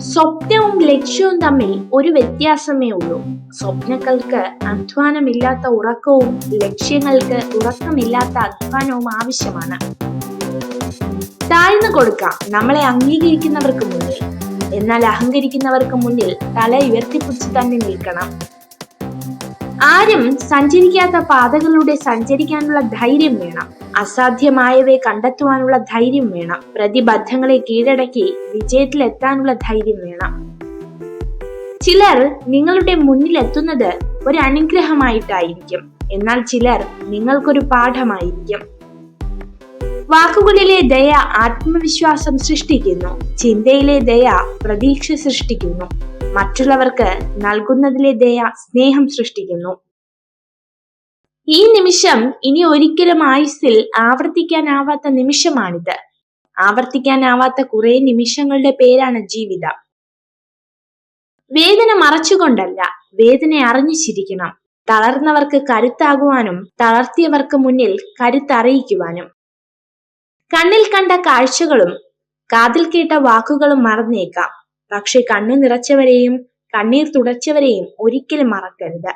സ്വപ്നവും ലക്ഷ്യവും തമ്മിൽ ഒരു വ്യത്യാസമേ ഉള്ളൂ. സ്വപ്നങ്ങൾക്ക് അധ്വാനമില്ലാത്ത ഉറക്കവും ലക്ഷ്യങ്ങൾക്ക് ഉറക്കമില്ലാത്ത അധ്വാനവും ആവശ്യമാണ്. താഴ്ന്നു കൊടുക്കാം. നമ്മളെ അംഗീകരിക്കുന്നവർക്ക് മുന്നിൽ. എന്നാൽ അഹങ്കരിക്കുന്നവർക്ക് മുന്നിൽ തല ഉയർത്തിപ്പിടിച്ച് തന്നെ നിൽക്കണം. ആരും സഞ്ചരിക്കാത്ത പാതകളിലൂടെ സഞ്ചരിക്കാനുള്ള ധൈര്യം വേണം. അസാധ്യമായവയെ കണ്ടെത്തുവാനുള്ള ധൈര്യം വേണം. പ്രതിബദ്ധങ്ങളെ കീഴടക്കി വിജയത്തിലെത്താനുള്ള ധൈര്യം വേണം. ചിലർ നിങ്ങളുടെ മുന്നിലെത്തുന്നത് ഒരു അനുഗ്രഹമായിട്ടായിരിക്കും എന്നാൽ ചിലർ നിങ്ങൾക്കൊരു പാഠമായിരിക്കും. വാക്കുകളിലെ ദയ ആത്മവിശ്വാസം സൃഷ്ടിക്കുന്നു. ചിന്തയിലെ ദയ പ്രതീക്ഷ സൃഷ്ടിക്കുന്നു. മറ്റുള്ളവർക്ക് നൽകുന്നതിലെ ദയ സ്നേഹം സൃഷ്ടിക്കുന്നു. ഈ നിമിഷം ഇനി ഒരിക്കലും ആയുസ്സിൽ ആവർത്തിക്കാനാവാത്ത നിമിഷമാണിത്. ആവർത്തിക്കാനാവാത്ത കുറെ നിമിഷങ്ങളുടെ പേരാണ് ജീവിതം. വേദന മറച്ചുകൊണ്ടല്ല വേദന അറിഞ്ഞു ചിരിക്കണം. തളർന്നവർക്ക് കരുത്താകുവാനും തളർത്തിയവർക്ക് മുന്നിൽ കരുത്തറിയിക്കുവാനും. കണ്ണിൽ കണ്ട കാഴ്ചകളും കാതിൽ കേട്ട വാക്കുകളും മറന്നേക്കാം. പക്ഷെ കണ്ണു നിറച്ചവരെയും കണ്ണീർ തുടച്ചവരെയും ഒരിക്കലും മറക്കരുത്.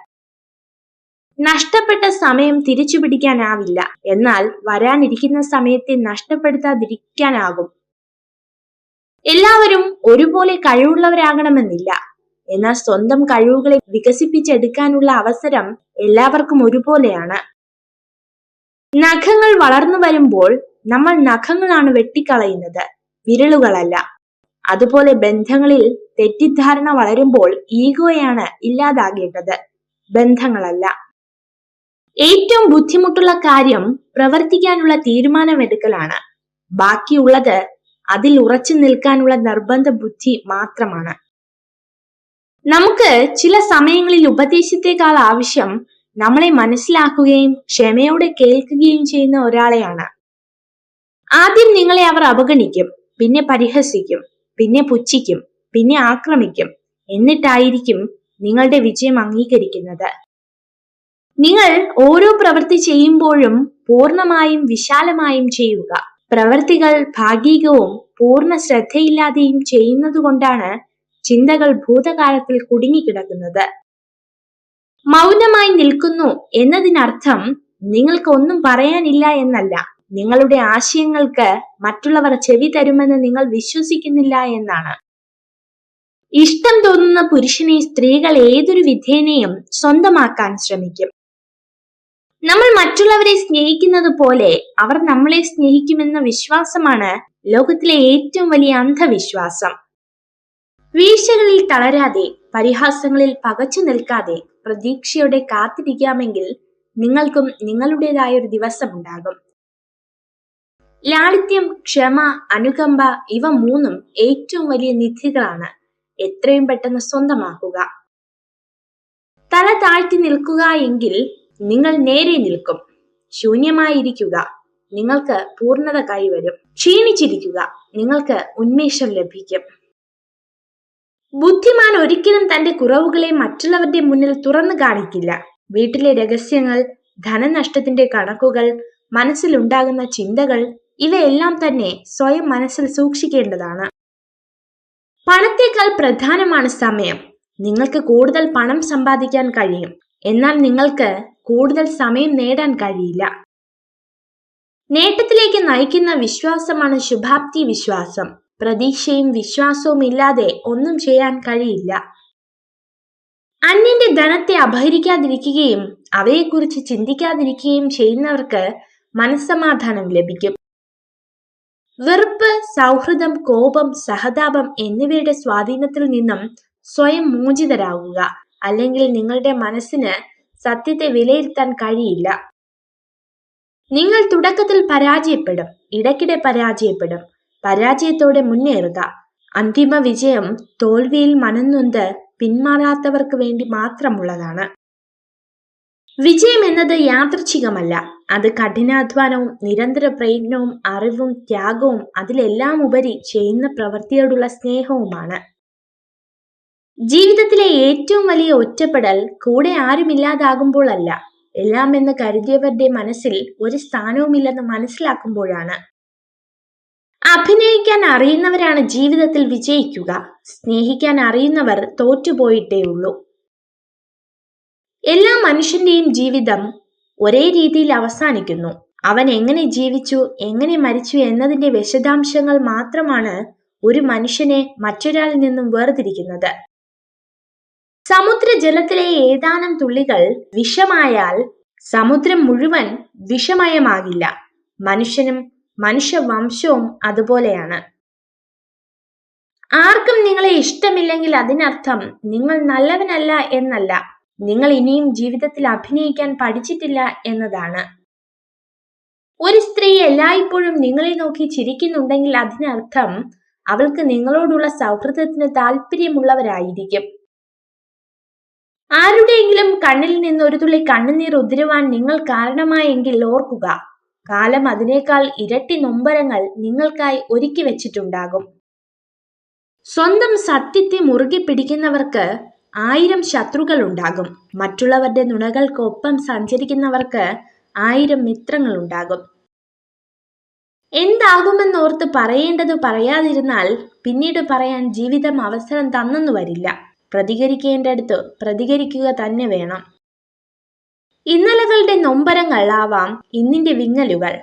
നഷ്ടപ്പെട്ട സമയം തിരിച്ചു പിടിക്കാനാവില്ല എന്നാൽ വരാനിരിക്കുന്ന സമയത്തെ നഷ്ടപ്പെടുത്താതിരിക്കാനാകും. എല്ലാവരും ഒരുപോലെ കഴിവുള്ളവരാകണമെന്നില്ല. എന്നാൽ സ്വന്തം കഴിവുകളെ വികസിപ്പിച്ചെടുക്കാനുള്ള അവസരം എല്ലാവർക്കും ഒരുപോലെയാണ്. നഖങ്ങൾ വളർന്നു വരുമ്പോൾ നമ്മൾ നഖങ്ങളാണ് വെട്ടിക്കളയുന്നത്. വിരലുകളല്ല. അതുപോലെ ബന്ധങ്ങളിൽ തെറ്റിദ്ധാരണ വളരുമ്പോൾ ഈഗോയാണ് ഇല്ലാതാകേണ്ടത്. ബന്ധങ്ങളല്ല. ഏറ്റവും ബുദ്ധിമുട്ടുള്ള കാര്യം പ്രവർത്തിക്കാനുള്ള തീരുമാനമെടുക്കലാണ്. ബാക്കിയുള്ളത് അതിൽ ഉറച്ചു നിൽക്കാനുള്ള നിർബന്ധ ബുദ്ധി മാത്രമാണ്. നമുക്ക് ചില സമയങ്ങളിൽ ഉപദേശത്തെക്കാൾ ആവശ്യം നമ്മളെ മനസ്സിലാക്കുകയും ക്ഷമയോടെ കേൾക്കുകയും ചെയ്യുന്ന ഒരാളെയാണ്. ആദ്യം നിങ്ങളെ അവർ അവഗണിക്കും പിന്നെ പരിഹസിക്കും. പിന്നെ പുച്ഛിക്കും പിന്നെ ആക്രമിക്കും. എന്നിട്ടായിരിക്കും നിങ്ങളുടെ വിജയം അംഗീകരിക്കുന്നത്. നിങ്ങൾ ഓരോ പ്രവൃത്തി ചെയ്യുമ്പോഴും പൂർണമായും വിശാലമായും ചെയ്യുക. പ്രവൃത്തികൾ ഭാഗികവും പൂർണ ശ്രദ്ധയില്ലാതെയും ചെയ്യുന്നത് കൊണ്ടാണ് ചിന്തകൾ ഭൂതകാലത്തിൽ കുടുങ്ങിക്കിടക്കുന്നത്. മൗനമായി നിൽക്കുന്നു എന്നതിനർത്ഥം നിങ്ങൾക്ക് ഒന്നും പറയാനില്ല എന്നല്ല. നിങ്ങളുടെ ആശയങ്ങൾക്ക് മറ്റുള്ളവർ ചെവി തരുമെന്ന് നിങ്ങൾ വിശ്വസിക്കുന്നില്ല എന്നാണ്. ഇഷ്ടം തോന്നുന്ന പുരുഷനെ സ്ത്രീകൾ ഏതൊരു വിധേനയും സ്വന്തമാക്കാൻ ശ്രമിക്കും. നമ്മൾ മറ്റുള്ളവരെ സ്നേഹിക്കുന്നത് പോലെ അവർ നമ്മളെ സ്നേഹിക്കുമെന്ന വിശ്വാസമാണ് ലോകത്തിലെ ഏറ്റവും വലിയ അന്ധവിശ്വാസം. വീഴ്ചകളിൽ തളരാതെ പരിഹാസങ്ങളിൽ പകച്ചു നിൽക്കാതെ പ്രതീക്ഷയോടെ കാത്തിരിക്കാമെങ്കിൽ നിങ്ങൾക്കും നിങ്ങളുടേതായ ഒരു ദിവസമുണ്ടാകും. ലാളിത്യം ക്ഷമ അനുകമ്പ ഇവ മൂന്നും ഏറ്റവും വലിയ നിധികളാണ്. എത്രയും പെട്ടെന്ന് സ്വന്തമാക്കുക. തല താഴ്ത്തി നിൽക്കുക എങ്കിൽ നിങ്ങൾ നേരെ നിൽക്കും. ശൂന്യമായിരിക്കുക. നിങ്ങൾക്ക് പൂർണത കൈവരും. ക്ഷീണിച്ചിരിക്കുക. നിങ്ങൾക്ക് ഉന്മേഷം ലഭിക്കും. ബുദ്ധിമാൻ ഒരിക്കലും തന്റെ കുറവുകളെ മറ്റുള്ളവരുടെ മുന്നിൽ തുറന്നു കാണിക്കില്ല. വീട്ടിലെ രഹസ്യങ്ങൾ ധനനഷ്ടത്തിന്റെ കണക്കുകൾ മനസ്സിലുണ്ടാകുന്ന ചിന്തകൾ ഇവയെല്ലാം തന്നെ സ്വയം മനസ്സിൽ സൂക്ഷിക്കേണ്ടതാണ്. പണത്തേക്കാൾ പ്രധാനമാണ് സമയം. നിങ്ങൾക്ക് കൂടുതൽ പണം സമ്പാദിക്കാൻ കഴിയും. എന്നാൽ നിങ്ങൾക്ക് കൂടുതൽ സമയം നേടാൻ കഴിയില്ല. നേട്ടത്തിലേക്ക് നയിക്കുന്ന വിശ്വാസമാണ് ശുഭാപ്തി വിശ്വാസം. പ്രതീക്ഷയും വിശ്വാസവും ഇല്ലാതെ ഒന്നും ചെയ്യാൻ കഴിയില്ല. അന്യന്റെ ധനത്തെ അപഹരിക്കാതിരിക്കുകയും അവയെക്കുറിച്ച് ചിന്തിക്കാതിരിക്കുകയും ചെയ്യുന്നവർക്ക് മനസ്സമാധാനം ലഭിക്കും. വെറുപ്പ് സൗഹൃദം കോപം സഹതാപം എന്നിവയുടെ സ്വാധീനത്തിൽ നിന്നും സ്വയം മോചിതരാകുക അല്ലെങ്കിൽ നിങ്ങളുടെ മനസ്സിന് സത്യത്തെ വിലയിരുത്താൻ കഴിയില്ല. നിങ്ങൾ തുടക്കത്തിൽ പരാജയപ്പെടും. ഇടയ്ക്കിടെ പരാജയപ്പെടും. പരാജയത്തോടെ മുന്നേറുക. അന്തിമ വിജയം തോൽവിയിൽ മനന്നൊന്ത് പിന്മാറാത്തവർക്ക് വേണ്ടി മാത്രമുള്ളതാണ്. വിജയം എന്നത് യാദൃച്ഛികമല്ല. അത് കഠിനാധ്വാനവും നിരന്തര പ്രയത്നവും അറിവും ത്യാഗവും അതിലെല്ലാം ഉപരി ചെയ്യുന്ന പ്രവൃത്തിയോടുള്ള സ്നേഹവുമാണ്. ജീവിതത്തിലെ ഏറ്റവും വലിയ ഒറ്റപ്പെടൽ കൂടെ ആരുമില്ലാതാകുമ്പോഴല്ല എല്ലാം എന്ന് കരുതിയവരുടെ മനസ്സിൽ ഒരു സ്ഥാനവുമില്ലെന്ന് മനസ്സിലാക്കുമ്പോഴാണ്. അഭിനയിക്കാൻ അറിയുന്നവരാണ് ജീവിതത്തിൽ വിജയിക്കുക. സ്നേഹിക്കാൻ അറിയുന്നവർ തോറ്റുപോയിട്ടേ ഉള്ളൂ എല്ലാ മനുഷ്യന്റെയും ജീവിതം ഒരേ രീതിയിൽ അവസാനിക്കുന്നു. അവൻ എങ്ങനെ ജീവിച്ചു എങ്ങനെ മരിച്ചു എന്നതിന്റെ വിശദാംശങ്ങൾ മാത്രമാണ് ഒരു മനുഷ്യനെ മറ്റൊരാളിൽ നിന്നും വേർതിരിക്കുന്നത്. സമുദ്രജലത്തിലെ ഏതാനും തുള്ളികൾ വിഷമായാൽ സമുദ്രം മുഴുവൻ വിഷമയമാകില്ല. മനുഷ്യനും മനുഷ്യവംശവും അതുപോലെയാണ്. ആർക്കും നിങ്ങളെ ഇഷ്ടമില്ലെങ്കിൽ അതിനർത്ഥം നിങ്ങൾ നല്ലവനല്ല എന്നല്ല. നിങ്ങൾ ഇനിയും ജീവിതത്തിൽ അഭിനയിക്കാൻ പഠിച്ചിട്ടില്ല എന്നതാണ്. ഒരു സ്ത്രീ എല്ലായ്പ്പോഴും നിങ്ങളെ നോക്കി ചിരിക്കുന്നുണ്ടെങ്കിൽ അതിനർത്ഥം അവൾക്ക് നിങ്ങളോടുള്ള സൗഹൃദത്തിന് താല്പര്യമുള്ളവരായിരിക്കും. ആരുടെയെങ്കിലും കണ്ണിൽ നിന്ന് ഒരു തുള്ളി കണ്ണുനീർ ഉതിരുവാൻ നിങ്ങൾ കാരണമായെങ്കിൽ ഓർക്കുക കാലം അതിനേക്കാൾ ഇരട്ടി നൊമ്പരങ്ങൾ നിങ്ങൾക്കായി ഒരുക്കി വെച്ചിട്ടുണ്ടാകും. സ്വന്തം സത്യത്തെ മുറുകെ പിടിക്കുന്നവർക്ക് ആയിരം ശത്രുക്കൾ ഉണ്ടാകും മറ്റുള്ളവരുടെ നുണകൾക്കൊപ്പം സഞ്ചരിക്കുന്നവർക്ക് ആയിരം മിത്രങ്ങൾ ഉണ്ടാകും എന്താകുമെന്നോർത്ത് പറയേണ്ടത് പറയാതിരുന്നാൽ പിന്നീട് പറയാൻ ജീവിതം അവസരം തന്നെന്നു വരില്ല പ്രതികരിക്കേണ്ടടുത്ത് പ്രതികരിക്കുക തന്നെ വേണം. ഇന്നലകളുടെ നൊമ്പരങ്ങൾ ആവാം ഇന്നിന്റെ വിങ്ങലുകൾ.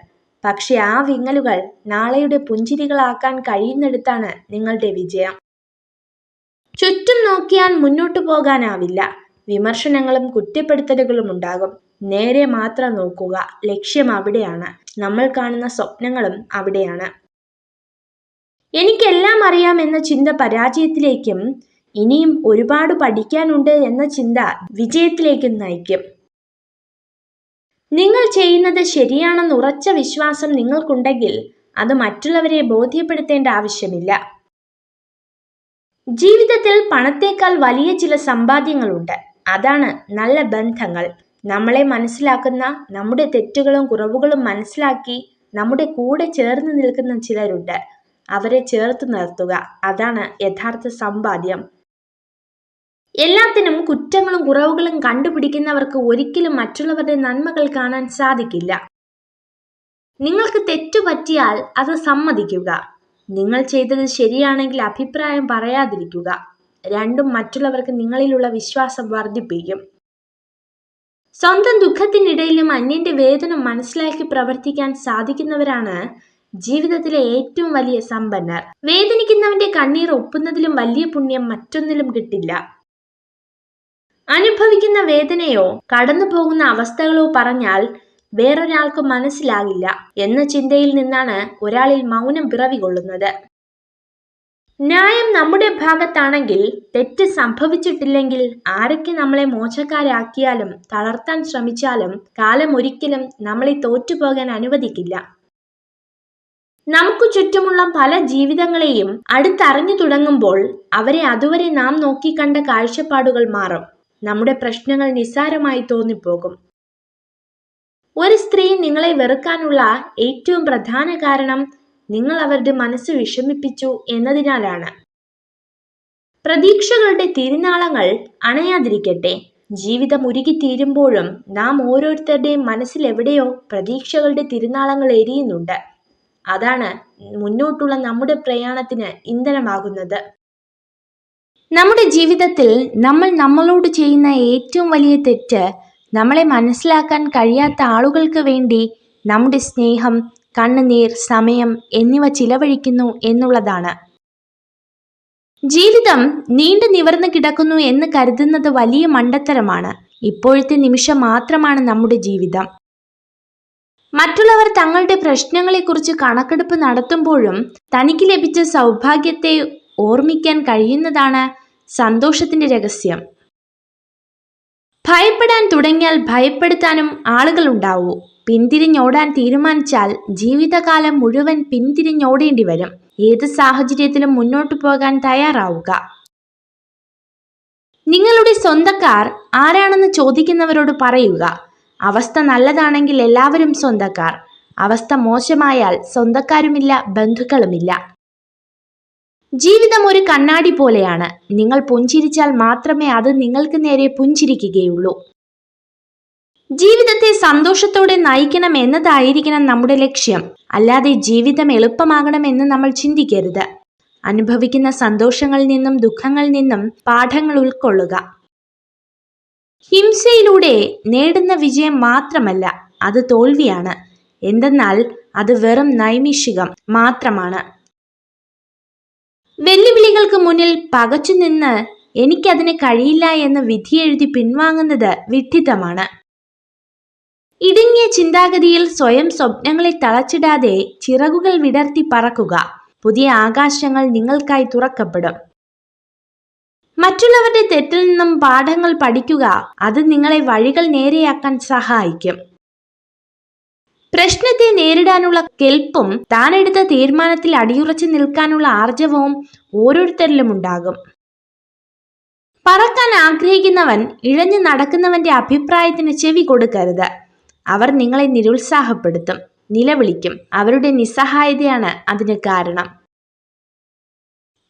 പക്ഷെ ആ വിങ്ങലുകൾ നാളെയുടെ പുഞ്ചിരികളാക്കാൻ കഴിയുന്നിടത്താണ് നിങ്ങളുടെ വിജയം. ചുറ്റും നോക്കിയാൽ മുന്നോട്ടു പോകാനാവില്ല. വിമർശനങ്ങളും കുറ്റപ്പെടുത്തലുകളും ഉണ്ടാകും. നേരെ മാത്രം നോക്കുക ലക്ഷ്യം അവിടെയാണ്. നമ്മൾ കാണുന്ന സ്വപ്നങ്ങളും അവിടെയാണ്. എനിക്കെല്ലാം അറിയാം എന്ന ചിന്ത പരാജയത്തിലേക്കും ഇനിയും ഒരുപാട് പഠിക്കാനുണ്ട് എന്ന ചിന്ത വിജയത്തിലേക്കും നയിക്കും. നിങ്ങൾ ചെയ്യുന്നത് ശരിയാണെന്ന് ഉറച്ച വിശ്വാസം നിങ്ങൾക്കുണ്ടെങ്കിൽ അത് മറ്റുള്ളവരെ ബോധ്യപ്പെടുത്തേണ്ട ആവശ്യമില്ല. ജീവിതത്തിൽ പണത്തേക്കാൾ വലിയ ചില സമ്പാദ്യങ്ങളുണ്ട്. അതാണ് നല്ല ബന്ധങ്ങൾ. നമ്മളെ മനസ്സിലാക്കുന്ന നമ്മുടെ തെറ്റുകളും കുറവുകളും മനസ്സിലാക്കി നമ്മുടെ കൂടെ ചേർന്ന് നിൽക്കുന്ന ചിലരുണ്ട്. അവരെ ചേർത്ത് നിർത്തുക. അതാണ് യഥാർത്ഥ സമ്പാദ്യം. എല്ലാത്തിനും കുറ്റങ്ങളും കുറവുകളും കണ്ടുപിടിക്കുന്നവർക്ക് ഒരിക്കലും മറ്റുള്ളവരുടെ നന്മകൾ കാണാൻ സാധിക്കില്ല. നിങ്ങൾക്ക് തെറ്റുപറ്റിയാൽ അത് സമ്മതിക്കുക. നിങ്ങൾ ചെയ്തത് ശരിയാണെങ്കിൽ അഭിപ്രായം പറയാതിരിക്കുക. രണ്ടും മറ്റുള്ളവർക്ക് നിങ്ങളിലുള്ള വിശ്വാസം വർദ്ധിപ്പിക്കും. സ്വന്തം ദുഃഖത്തിനിടയിലും അന്യന്റെ വേദന മനസ്സിലാക്കി പ്രവർത്തിക്കാൻ സാധിക്കുന്നവരാണ് ജീവിതത്തിലെ ഏറ്റവും വലിയ സമ്പന്നർ. വേദനിക്കുന്നവന്റെ കണ്ണീർ ഒപ്പുന്നതിലും വലിയ പുണ്യം മറ്റൊന്നിലും കിട്ടില്ല. അനുഭവിക്കുന്ന വേദനയോ കടന്നു പോകുന്ന അവസ്ഥകളോ പറഞ്ഞാൽ വേറൊരാൾക്ക് മനസ്സിലാകില്ല എന്ന ചിന്തയിൽ നിന്നാണ് ഒരാളിൽ മൗനം പിറവികൊള്ളുന്നത്. ന്യായം നമ്മുടെ ഭാഗത്താണെങ്കിൽ തെറ്റ് സംഭവിച്ചിട്ടില്ലെങ്കിൽ ആരൊക്കെ നമ്മളെ മോശക്കാരാക്കിയാലും തളർത്താൻ ശ്രമിച്ചാലും കാലം ഒരിക്കലും നമ്മളെ തോറ്റുപോകാൻ അനുവദിക്കില്ല. നമുക്ക് ചുറ്റുമുള്ള പല ജീവിതങ്ങളെയും അടുത്തറിഞ്ഞു തുടങ്ങുമ്പോൾ അവരെ അതുവരെ നാം നോക്കിക്കണ്ട കാഴ്ചപ്പാടുകൾ മാറും. നമ്മുടെ പ്രശ്നങ്ങൾ നിസ്സാരമായി തോന്നിപ്പോകും. ഒരു സ്ത്രീ നിങ്ങളെ വെറുക്കാനുള്ള ഏറ്റവും പ്രധാന കാരണം നിങ്ങൾ അവരുടെ മനസ്സ് വിഷമിപ്പിച്ചു എന്നതിനാലാണ്. പ്രതീക്ഷകളുടെ തിരുനാളങ്ങൾ അണയാതിരിക്കട്ടെ. ജീവിതം ഉരുകിത്തീരുമ്പോഴും നാം ഓരോരുത്തരുടെയും മനസ്സിൽ എവിടെയോ പ്രതീക്ഷകളുടെ തിരുനാളങ്ങൾ എരിയുന്നുണ്ട്. അതാണ് മുന്നോട്ടുള്ള നമ്മുടെ പ്രയാണത്തിന് ഇന്ധനമാകുന്നത്. നമ്മുടെ ജീവിതത്തിൽ നമ്മൾ നമ്മളോട് ചെയ്യുന്ന ഏറ്റവും വലിയ തെറ്റ് നമ്മളെ മനസ്സിലാക്കാൻ കഴിയാത്ത ആളുകൾക്ക് വേണ്ടി നമ്മുടെ സ്നേഹം കണ്ണുനീർ സമയം എന്നിവ ചിലവഴിക്കുന്നു എന്നുള്ളതാണ്. ജീവിതം നീണ്ടു നിവർന്നു കിടക്കുന്നു എന്ന് കരുതുന്നത് വലിയ മണ്ടത്തരമാണ്. ഇപ്പോഴത്തെ നിമിഷം മാത്രമാണ് നമ്മുടെ ജീവിതം. മറ്റുള്ളവർ തങ്ങളുടെ പ്രശ്നങ്ങളെക്കുറിച്ച് കണക്കെടുപ്പ് നടത്തുമ്പോഴും തനിക്ക് ലഭിച്ച സൗഭാഗ്യത്തെ ഓർമ്മിക്കാൻ കഴിയുന്നതാണ് സന്തോഷത്തിന്റെ രഹസ്യം. ഭയപ്പെടാൻ തുടങ്ങിയാൽ ഭയപ്പെടുത്താനും ആളുകളുണ്ടാവൂ. പിന്തിരിഞ്ഞോടാൻ തീരുമാനിച്ചാൽ ജീവിതകാലം മുഴുവൻ പിന്തിരിഞ്ഞോടേണ്ടി വരും. ഏത് സാഹചര്യത്തിലും മുന്നോട്ടു പോകാൻ തയ്യാറാവുക. നിങ്ങളുടെ സ്വന്തക്കാർ ആരാണെന്ന് ചോദിക്കുന്നവരോട് പറയുക. അവസ്ഥ നല്ലതാണെങ്കിൽ എല്ലാവരും സ്വന്തക്കാർ. അവസ്ഥ മോശമായാൽ സ്വന്തക്കാരുമില്ല ബന്ധുക്കളുമില്ല. ജീവിതം ഒരു കണ്ണാടി പോലെയാണ്. നിങ്ങൾ പുഞ്ചിരിച്ചാൽ മാത്രമേ അത് നിങ്ങൾക്ക് നേരെ പുഞ്ചിരിക്കുകയുള്ളൂ. ജീവിതത്തെ സന്തോഷത്തോടെ നയിക്കണം എന്നതായിരിക്കണം നമ്മുടെ ലക്ഷ്യം. അല്ലാതെ ജീവിതം എളുപ്പമാകണമെന്ന് നമ്മൾ ചിന്തിക്കരുത്. അനുഭവിക്കുന്ന സന്തോഷങ്ങളിൽ നിന്നും ദുഃഖങ്ങളിൽ നിന്നും പാഠങ്ങൾ ഉൾക്കൊള്ളുക. ഹിംസയിലൂടെ നേടുന്ന വിജയം മാത്രമല്ല അത് തോൽവിയാണ്. എന്തെന്നാൽ അത് വെറും നൈമിഷികം മാത്രമാണ്. വെല്ലുവിളികൾക്ക് മുന്നിൽ പകച്ചു നിന്ന് എനിക്കതിന് കഴിയില്ല എന്ന് വിധിയെഴുതി പിൻവാങ്ങുന്നത് വിഡ്ഢിത്തമാണ് ഇടുങ്ങിയ ചിന്താഗതിയിൽ സ്വയം സ്വപ്നങ്ങളെ തളച്ചിടാതെ ചിറകുകൾ വിടർത്തി പറക്കുക. പുതിയ ആകാശങ്ങൾ നിങ്ങൾക്കായി തുറക്കപ്പെടും. മറ്റുള്ളവരുടെ തെറ്റിൽ നിന്നും പാഠങ്ങൾ പഠിക്കുക. അത് നിങ്ങളെ വഴികൾ നേരെയാക്കാൻ സഹായിക്കും. പ്രശ്നത്തെ നേരിടാനുള്ള കെൽപ്പും താനെടുത്ത തീരുമാനത്തിൽ അടിയുറച്ചു നിൽക്കാനുള്ള ആർജവവും ഓരോരുത്തരിലും ഉണ്ടാകും. പറക്കാൻ ആഗ്രഹിക്കുന്നവൻ ഇഴഞ്ഞു നടക്കുന്നവന്റെ അഭിപ്രായത്തിന് ചെവി കൊടുക്കരുത്. അവർ നിങ്ങളെ നിരുത്സാഹപ്പെടുത്തും നിലവിളിക്കും. അവരുടെ നിസ്സഹായതയാണ് അതിന് കാരണം.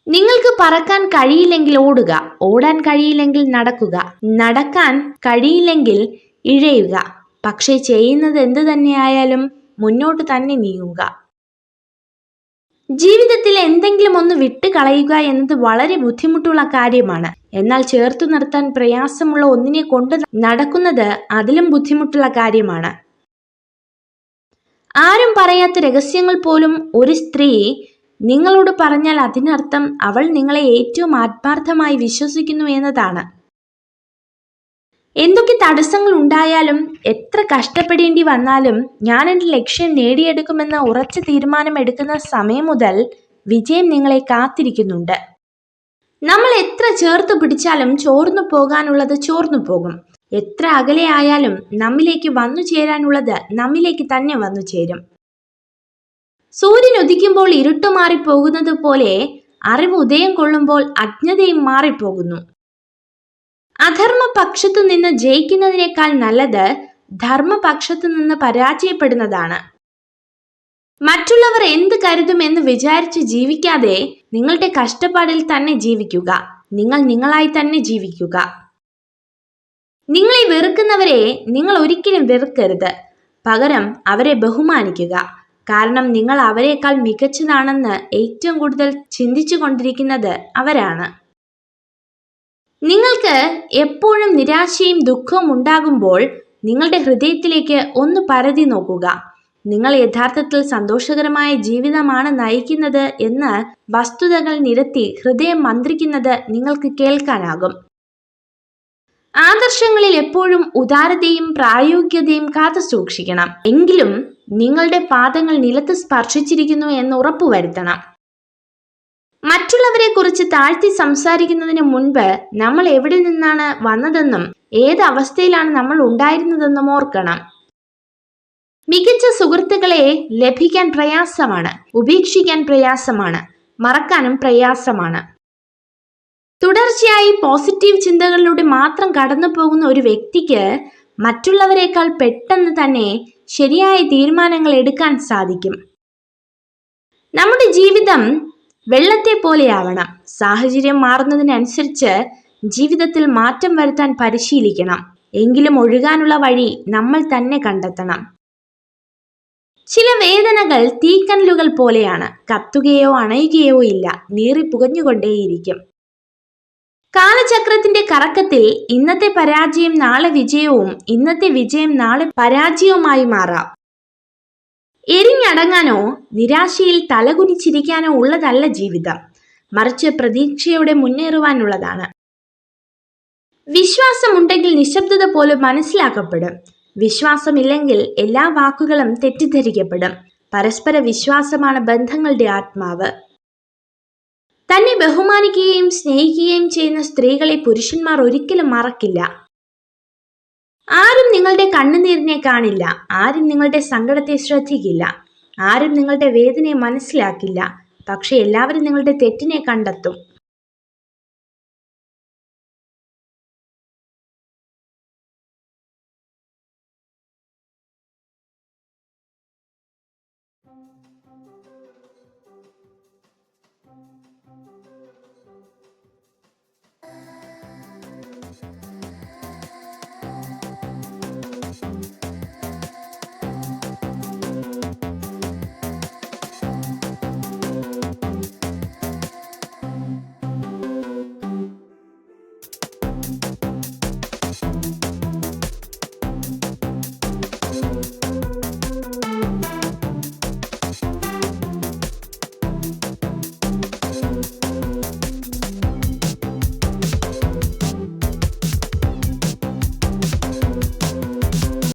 നിങ്ങൾക്ക് പറക്കാൻ കഴിയില്ലെങ്കിൽ ഓടുക ഓടാൻ കഴിയില്ലെങ്കിൽ നടക്കുക നടക്കാൻ കഴിയില്ലെങ്കിൽ ഇഴയുക. പക്ഷേ ചെയ്യുന്നത് എന്തു തന്നെയായാലും മുന്നോട്ട് തന്നെ നീങ്ങുക. ജീവിതത്തിൽ എന്തെങ്കിലും ഒന്ന് വിട്ടുകളയുക എന്നത് വളരെ ബുദ്ധിമുട്ടുള്ള കാര്യമാണ്. എന്നാൽ ചേർത്തു നിർത്താൻ പ്രയാസമുള്ള ഒന്നിനെ കൊണ്ട് നടക്കുന്നത് അതിലും ബുദ്ധിമുട്ടുള്ള കാര്യമാണ്. ആരും പറയാത്ത രഹസ്യങ്ങൾ പോലും ഒരു സ്ത്രീ നിങ്ങളോട് പറഞ്ഞാൽ അതിനർത്ഥം അവൾ നിങ്ങളെ ഏറ്റവും ആത്മാർത്ഥമായി വിശ്വസിക്കുന്നു എന്നതാണ്. എന്തൊക്കെ തടസ്സങ്ങൾ ഉണ്ടായാലും എത്ര കഷ്ടപ്പെടേണ്ടി വന്നാലും ഞാൻ എന്റെ ലക്ഷ്യം നേടിയെടുക്കുമെന്ന ഉറച്ച തീരുമാനം എടുക്കുന്ന സമയം മുതൽ വിജയം നിങ്ങളെ കാത്തിരിക്കുന്നുണ്ട്. നമ്മൾ എത്ര ചേർത്ത് പിടിച്ചാലും ചോർന്നു പോകാനുള്ളത് ചോർന്നു പോകും. എത്ര അകലെ ആയാലും നമ്മിലേക്ക് വന്നു ചേരാനുള്ളത് നമ്മിലേക്ക് തന്നെ വന്നു ചേരും. സൂര്യൻ ഉദിക്കുമ്പോൾ ഇരുട്ട് മാറിപ്പോകുന്നത് പോലെ അറിവ് ഉദയം കൊള്ളുമ്പോൾ അജ്ഞതയും മാറിപ്പോകുന്നു. അധർമ്മ പക്ഷത്തു നിന്ന് ജയിക്കുന്നതിനേക്കാൾ നല്ലത് ധർമ്മപക്ഷത്തു നിന്ന് പരാജയപ്പെടുന്നതാണ്. മറ്റുള്ളവർ എന്ത് കരുതുമെന്ന് വിചാരിച്ച് ജീവിക്കാതെ നിങ്ങളുടെ കഷ്ടപ്പാടിൽ തന്നെ ജീവിക്കുക. നിങ്ങൾ നിങ്ങളായി തന്നെ ജീവിക്കുക. നിങ്ങളെ വെറുക്കുന്നവരെ നിങ്ങൾ ഒരിക്കലും വെറുക്കരുത്. പകരം അവരെ ബഹുമാനിക്കുക. കാരണം നിങ്ങൾ അവരെക്കാൾ മികച്ചതാണെന്ന് ഏറ്റവും കൂടുതൽ ചിന്തിച്ചു കൊണ്ടിരിക്കുന്നത് അവരാണ്. നിങ്ങൾക്ക് എപ്പോഴും നിരാശയും ദുഃഖവും ഉണ്ടാകുമ്പോൾ നിങ്ങളുടെ ഹൃദയത്തിലേക്ക് ഒന്ന് പരതി നോക്കുക. നിങ്ങൾ യഥാർത്ഥത്തിൽ സന്തോഷകരമായ ജീവിതമാണ് നയിക്കുന്നത് എന്ന് വസ്തുതകൾ നിരത്തി ഹൃദയം മന്ത്രിക്കുന്നത് നിങ്ങൾക്ക് കേൾക്കാനാകും. ആദർശങ്ങളിൽ എപ്പോഴും ഉദാരതയും പ്രായോഗികതയും കാത്തു സൂക്ഷിക്കണം. എങ്കിലും നിങ്ങളുടെ പാദങ്ങൾ നിലത്ത് സ്പർശിച്ചിരിക്കുന്നു എന്ന് ഉറപ്പുവരുത്തണം. മറ്റുള്ളവരെ കുറിച്ച് താഴ്ത്തി സംസാരിക്കുന്നതിന് മുൻപ് നമ്മൾ എവിടെ നിന്നാണ് വന്നതെന്നും ഏത് അവസ്ഥയിലാണ് നമ്മൾ ഉണ്ടായിരുന്നതെന്നും ഓർക്കണം. മികച്ച സുഹൃത്തുക്കളെ ലഭിക്കാൻ പ്രയാസമാണ് ഉപേക്ഷിക്കാൻ പ്രയാസമാണ് മറക്കാനും പ്രയാസമാണ്. തുടർച്ചയായി പോസിറ്റീവ് ചിന്തകളിലൂടെ മാത്രം കടന്നു പോകുന്ന ഒരു വ്യക്തിക്ക് മറ്റുള്ളവരെക്കാൾ പെട്ടെന്ന് തന്നെ ശരിയായ തീരുമാനങ്ങൾ എടുക്കാൻ സാധിക്കും. നമ്മുടെ ജീവിതം വെള്ളത്തെ പോലെയാവണം സാഹചര്യം മാറുന്നതിനനുസരിച്ച് ജീവിതത്തിൽ മാറ്റം വരുത്താൻ പരിശീലിക്കണം. എങ്കിലും ഒഴുകാനുള്ള വഴി നമ്മൾ തന്നെ കണ്ടെത്തണം. ചില വേദനകൾ തീക്കനലുകൾ പോലെയാണ്. കത്തുകയോ അണയുകയോ ഇല്ല. നീറി പുകഞ്ഞുകൊണ്ടേയിരിക്കും. കാലചക്രത്തിന്റെ കറക്കത്തിൽ ഇന്നത്തെ പരാജയം നാളെ വിജയവും ഇന്നത്തെ വിജയം നാളെ പരാജയവുമായി മാറാം. എരിഞ്ഞടങ്ങാനോ നിരാശയിൽ തലകുനിച്ചിരിക്കാനോ ഉള്ളതല്ല ജീവിതം. മറിച്ച് പ്രതീക്ഷയോടെ മുന്നേറുവാനുള്ളതാണ്. വിശ്വാസമുണ്ടെങ്കിൽ നിശബ്ദത പോലും മനസ്സിലാക്കപ്പെടും. വിശ്വാസമില്ലെങ്കിൽ എല്ലാ വാക്കുകളും തെറ്റിദ്ധരിക്കപ്പെടും. പരസ്പര വിശ്വാസമാണ് ബന്ധങ്ങളുടെ ആത്മാവ്. തന്നെ ബഹുമാനിക്കുകയും സ്നേഹിക്കുകയും ചെയ്യുന്ന സ്ത്രീകളെ പുരുഷന്മാർ ഒരിക്കലും മറക്കില്ല. ആരും നിങ്ങളുടെ കണ്ണുനീരിനെ കാണില്ല. ആരും നിങ്ങളുടെ സങ്കടത്തെ ശ്രദ്ധിക്കില്ല. ആരും നിങ്ങളുടെ വേദനയെ മനസ്സിലാക്കില്ല. പക്ഷെ എല്ലാവരും നിങ്ങളുടെ തെറ്റിനെ കണ്ടെത്തും.